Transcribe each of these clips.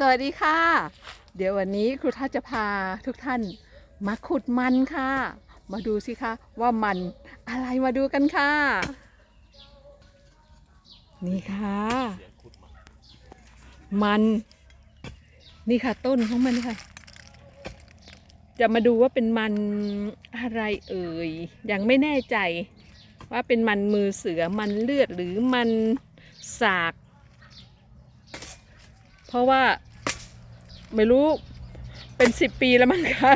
สวัสดีค่ะ เดี๋ยววันนี้ครูทัศจะพาทุกท่านมาขุดมันค่ะ มาดูสิคะว่ามันอะไรมาดูกันค่ะ นี่ค่ะ มัน นี่ค่ะต้นของมันค่ะ จะมาดูว่าเป็นมันอะไรเอ่ย ยังไม่แน่ใจ ว่าเป็นมันมือเสือมันเลือดหรือมันสากเพราะว่า ไม่รู้เป็นสิบปีแล้วมั้งคะ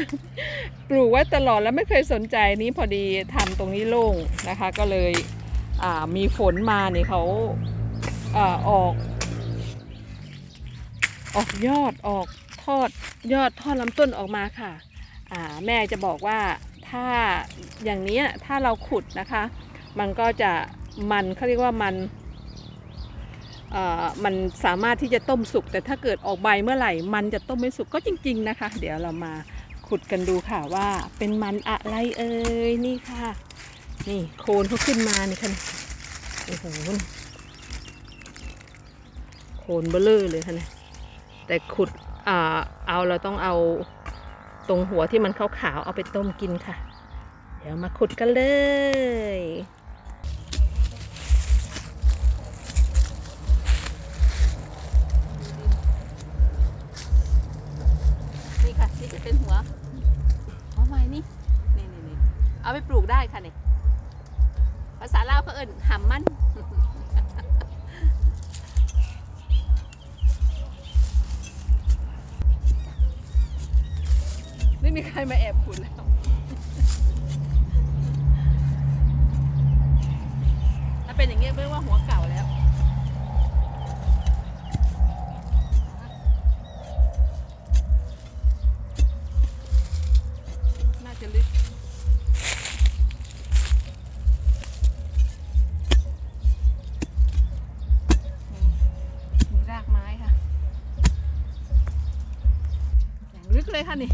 ปลูกไว้ตลอดแล้วไม่เคยสนใจนี้พอดีทำตรงนี้โล่งนะคะ ก็เลยมีฝนมาเนี่ยเขาอาออกออกยอดออกทอดยอดทอดลำต้นออกมาค่ะแม่จะบอกว่าถ้าอย่างนี้ถ้าเราขุดนะคะ มันก็จะมันเขาเรียกว่ามัน มันสามารถที่จะต้มสุก แต่ถ้าเกิดออกใบเมื่อไหร่ มันจะต้มไม่สุกก็จริง ๆนะคะ เดี๋ยวเรามาขุดกันดูค่ะว่าเป็นมันอะไรเอ่ยนี่ค่ะ นี่โคนเขาขึ้นมานี่ค่ะโอ้โหโคนเบลอเลยค่ะนี่แต่ขุดอ่าเอาเราต้องเอาตรงหัวที่มันขาวๆเอาไปต้มกินค่ะ เดี๋ยวมาขุดกันเลย จะเป็นหัวหัวไม้นี่นี่นี่นี่เอาไปปลูกได้ค่ะเนี่ยภาษาลาวเขาเอิ้นหำมันไม่มีใครมาแอบขุดแล้วถ้าเป็นอย่างเงี้ยเรียกว่าหัวเก่าแล้ว เลยค่ะนี่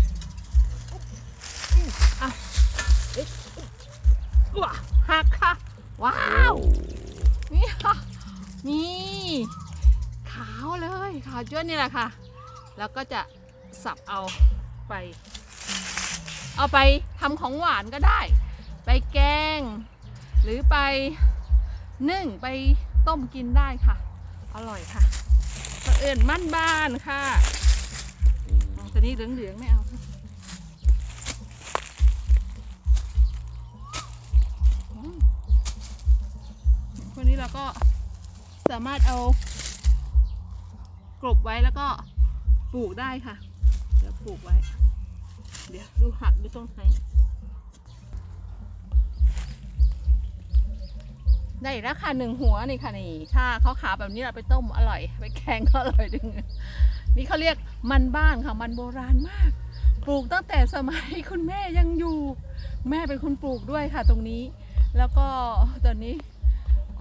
อะเอ๊ะว้าหักค่ะ ว้าว นี่ค่ะ นี่ ขาวเลยขาวจ้วนนี่แหละค่ะ แล้วก็จะสับเอาไป เอาไปทำของหวานก็ได้ ไปแกง หรือไปนึ่งไปต้มกินได้ค่ะ อร่อยค่ะก็เอื่นมั่นบ้านค่ะ อ๋อตัวนี้เหลืองๆไม่เอาอืมวันนี้เราก็สามารถเอากลบไว้แล้วก็ปลูกได้ค่ะ เดี๋ยวปลูกไว้ เดี๋ยวดูหักดูตรงไหนได้ราคาหนึ่งหัวนี่ค่ะนี่ถ้าเขาขาแบบนี้เราไปต้มอร่อย ไปแกงก็อร่อยดึง นี่เขาเรียกมันบ้านค่ะมันโบราณมาก ปลูกตั้งแต่สมัยคุณแม่ยังอยู่ แม่เป็นคนปลูกด้วยค่ะตรงนี้ แล้วก็ตอนนี้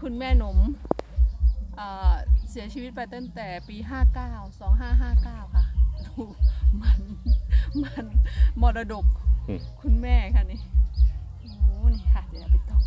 คุณแม่หนมเอ่อเสียชีวิตไปตั้งแต่ปี 59 2559 ค่ะดูมันมันมรดกอืมคุณแม่ค่ะนี่โอ้โหนี่ค่ะ เดี๋ยวเอาไปต้ม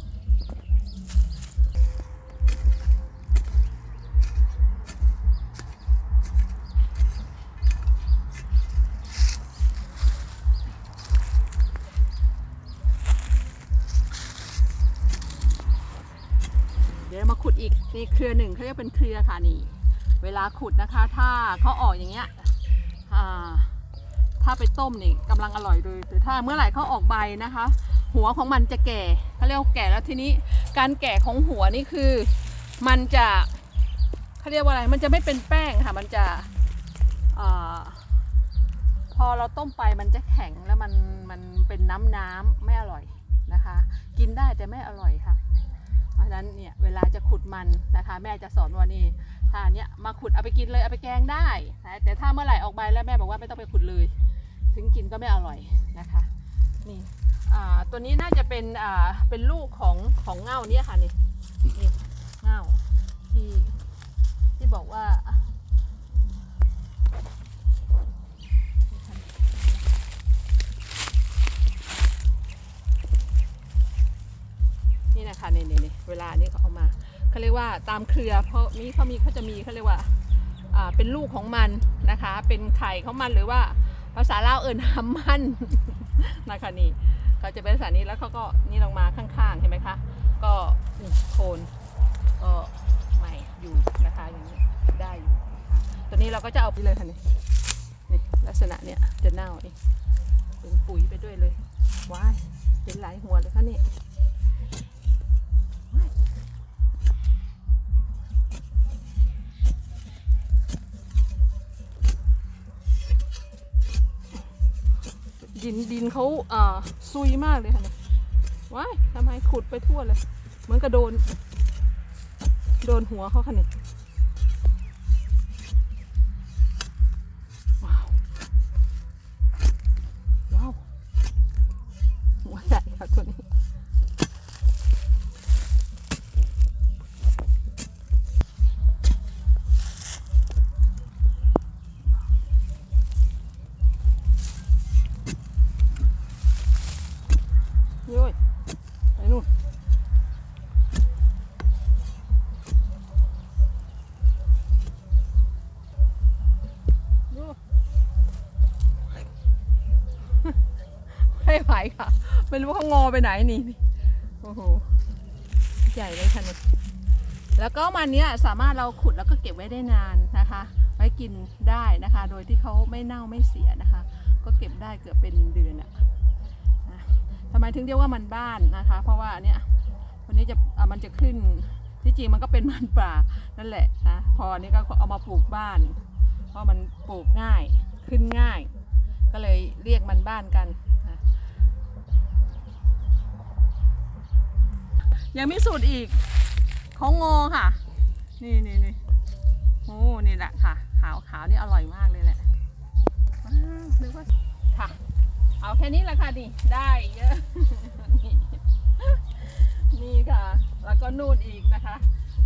เดี๋ยวมาขุดอีกนี่เครือหนึ่งเขาเรียกเป็นเครือค่ะนี่ เวลาขุดนะคะ ถ้าเขาออกอย่างเงี้ยถ้าไปต้มนี่กำลังอร่อยเลยแต่ถ้าเมื่อไหร่เขาออกใบนะคะ หัวของมันจะแก่เขาเรียกว่าแก่แล้วทีนี้การแก่ของหัวนี่คือ มันจะเขาเรียกว่าอะไร มันจะไม่เป็นแป้งค่ะ มันจะอพอเราต้มไปมันจะแข็งแล้วมันมันเป็นน้ำน้ำไม่อร่อยนะคะ กินได้แต่ไม่อร่อยค่ะ ราะฉะนั้นเนี่ยเวลาจะขุดมันนะคะ แม่จะสอนว่านี่ถ้าเนี้ยมาขุดเอาไปกินเลยเอาไปแกงได้นะแต่ถ้าเมื่อไหร่ออกใบแล้วแม่บอกว่าไม่ต้องไปขุดเลย ถึงกินก็ไม่อร่อยนะคะนี่ตัวนี้น่าจะเป็นเป็นลูกของของเง่าเนี่ยค่ะนี่นี่เง่าที่ที่บอกว่า เวลานี้เขาเอามาเขาเรียกว่าตามเครือ เพราะมีเขามีเขาจะมีเขาเรียกว่าอ่าเป็นลูกของมันนะคะ เป็นไข่ของมันหรือว่าภาษาลาวเอิญหำมันนะคะนี่เขาจะเป็นภาษานี้แล้วเขาก็นี่ลงมาข้างๆเห็นไหมคะก็โคนก็ใหม่อยู่นะคะอย่างนี้ได้อยู่นะคะตัวนี้เราก็จะเอาไปเลยค่ะนี่นี่ลักษณะเนี้ยจะเน่านี่เป็นปุ๋ยไปด้วยเลยว้ายเป็นหลายหัวเลยค่ะนี่ ดินดินเขาเอ่อซุยมากเลยค่ะเนี่ยว้ายทำไมขุดไปทั่วเลย เหมือนกระโดน โดนหัวเขาค่ะนี่ว้ ไม่ไหวค่ะ ไม่รู้เขางอไปไหนนี่โอ้โหใหญ่เลยค่ะนี่แล้วก็มันเนี้ยสามารถเราขุดแล้วก็เก็บไว้ได้นานนะคะ ไว้กินได้นะคะ โดยที่เขาไม่เน่าไม่เสียนะคะ ก็เก็บได้เกือบเป็นเดือนอะทำไมถึงเรียกว่ามันบ้านนะคะ เพราะว่าเนี่ยวันนี้จะะมันจะขึ้นที่จริงมันก็เป็นมันป่านั่นแหละนะพออันนี้ก็เอามาปลูกบ้าน เพราะมันปลูกง่ายขึ้นง่าย ก็เลยเรียกมันบ้านกัน ยังมีสูตรอีกของงอค่ะ นี่นี่นี่โอ้นี่แหละค่ะ ขาวขาวนี่อร่อยมากเลยแหละว้าวนึกว่าค่ะ เอาแค่นี้แหละค่ะนี่ได้เยอะนี่นี่ค่ะ แล้วก็นู่นอีกนะคะ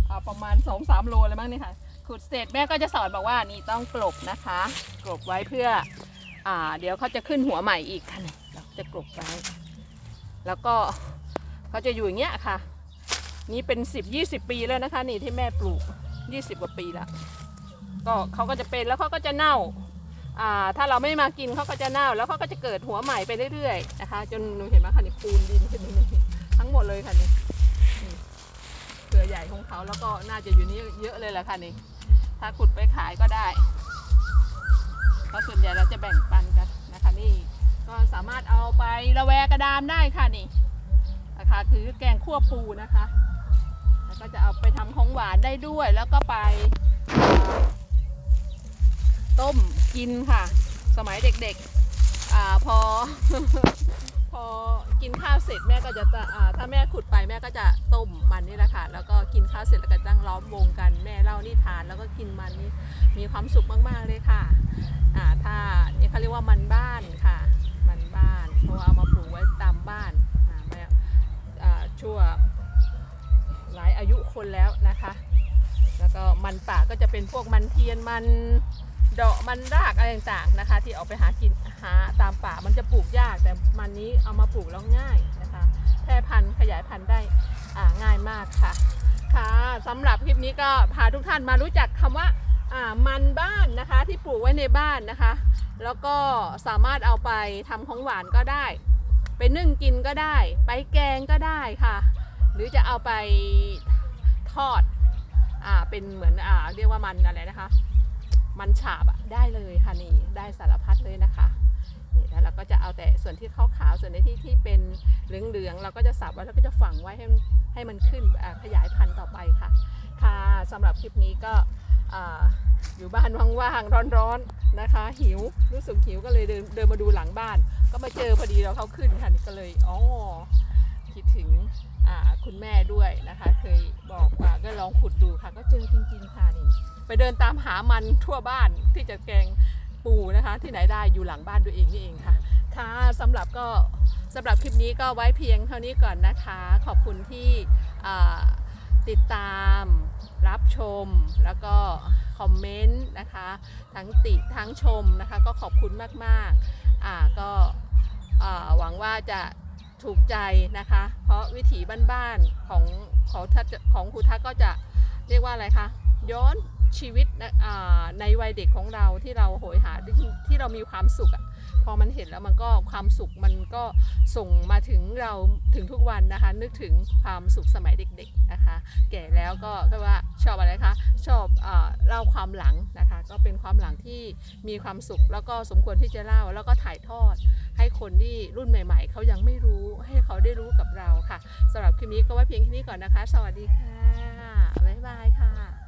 เอาประมาณ2อสามโลเลยมั้งนี่ค่ะขุดเสร็จแม่ก็จะสอนบอกว่านี่ต้องกลบนะคะกลบไว้เพื่ออ่าเดี๋ยวเขาจะขึ้นหัวใหม่อีกค่ะนี่เราจะกลบไว้ แล้วก็เขาจะอยู่อย่างเงี้ยค่ะ นี่เป็น 10 20 ปีแล้วนะคะ นี่ที่แม่ปลูก 20 กว่าปีแล้วก็เขาก็จะเป็นแล้วเขาก็จะเน่าอ่าถ้าเราไม่มากินเขาก็จะเน่า แล้วเขาก็จะเกิดหัวใหม่ไปเรื่อยๆนะคะ จนหนูเห็นไหมคะนี่ปูนดินขึ้นนี่ทั้งหมดเลยค่ะนี่เครือใหญ่ของเขาแล้วก็น่าจะอยู่นี่เยอะเลยแหละค่ะนี่ถ้าขุดไปขายก็ได้เพราะส่วนใหญ่เราจะแบ่งปันกันนะคะนี่ก็สามารถเอาไประแวกระดามได้ค่ะนี่นะคะคือแกงคั่วปูนะคะ แล้วก็จะเอาไปทำของหวานได้ด้วย แล้วก็ไปต้มกินค่ะ สมัยเด็กๆอพอ พอกินข้าวเสร็จแม่ก็จะถ้าแม่ขุดไปแม่ก็จะต้มมันนี่แหละค่ะ แล้วก็กินข้าวเสร็จแล้วก็นั่งล้อมวงกันแม่เล่านิทาน แล้วก็กินมันนี่มีความสุขมากๆเลยค่ะถ้านี่เขาเรียกว่ามันบ้านค่ะ มันบ้านเพราะเอามาปลูกไว้ตามบ้านแม่ชั่ว หลายอายุคนแล้วนะคะ แล้วก็มันป่าก็จะเป็นพวกมันเทียนมันดอกมันรากอะไรต่างๆนะคะ ที่ออกไปหากินหาตามป่ามันจะปลูกยาก แต่มันนี้เอามาปลูกแล้วง่ายนะคะแพร่พันธุ์ขยายพันธุ์ได้อ่าง่ายมากค่ะ ค่ะสำหรับคลิปนี้ก็พาทุกท่านมารู้จักคำว่าอ่ามันบ้านนะคะที่ปลูกไว้ในบ้านนะคะ แล้วก็สามารถเอาไปทำของหวานก็ได้ ไปนึ่งกินก็ได้ ไปแกงก็ได้ค่ะ หรือจะเอาไปทอดอ่าเป็นเหมือนอ่าเรียกว่ามันอะไรนะคะ มันฉาบอะได้เลยค่ะนี่ได้สารพัดเลยนะคะนี่แล้วเราก็จะเอาแต่ส่วนที่ขาวๆส่วนในที่ที่เป็นเหลืองๆเราก็จะสับไว้แล้วก็จะฝังไว้ให้มันให้มันขึ้นขยายพันธุ์ต่อไปค่ะ ค่ะสำหรับคลิปนี้ก็ออยู่บ้านว่างๆร้อนๆนะคะ หิวรู้สึกหิวก็เลยเดินเดินมาดูหลังบ้าน ก็มาเจอพอดีเราเขาขึ้นค่ะก็เลยอ๋อคิดถึง คุณแม่ด้วยนะคะ เคยบอกว่าก็ลองขุดดูค่ะ ก็เจอจริงๆค่ะนี่ไปเดินตามหามันทั่วบ้านที่จะแกงปูนะคะ ที่ไหนได้อยู่หลังบ้านตัวเองนี่เองค่ะ ค่ะสำหรับก็สำหรับคลิปนี้ก็ไว้เพียงเท่านี้ก่อนนะคะ ขอบคุณที่ติดตามรับชมแล้วก็คอมเมนต์นะคะ ทั้งติทั้งชมนะคะ ก็ขอบคุณมากๆอ่าก็หวังว่าจะ ถูกใจนะคะ เพราะวิถีบ้านๆของของของครูทักก็จะเรียกว่าอะไรคะย้อนชีวิตในวัยเด็กของเราที่เราโหยหาที่ที่เรามีความสุขอะ พอมันเห็นแล้วมันก็ความสุขมันก็ส่งมาถึงเราถึงทุกวันนะคะ นึกถึงความสุขสมัยเด็ก ๆนะคะ แก่แล้วก็ก็ว่าชอบอะไรคะชอบเล่าความหลังนะคะ ก็เป็นความหลังที่มีความสุข แล้วก็สมควรที่จะเล่าแล้วก็ถ่ายทอด ให้คนที่รุ่นใหม่ ๆเขายังไม่รู้ให้เขาได้รู้กับเราค่ะสำหรับคลิปนี้ก็ไว้เพียงแค่นี้ก่อนนะคะ สวัสดีค่ะบ๊ายบายค่ะ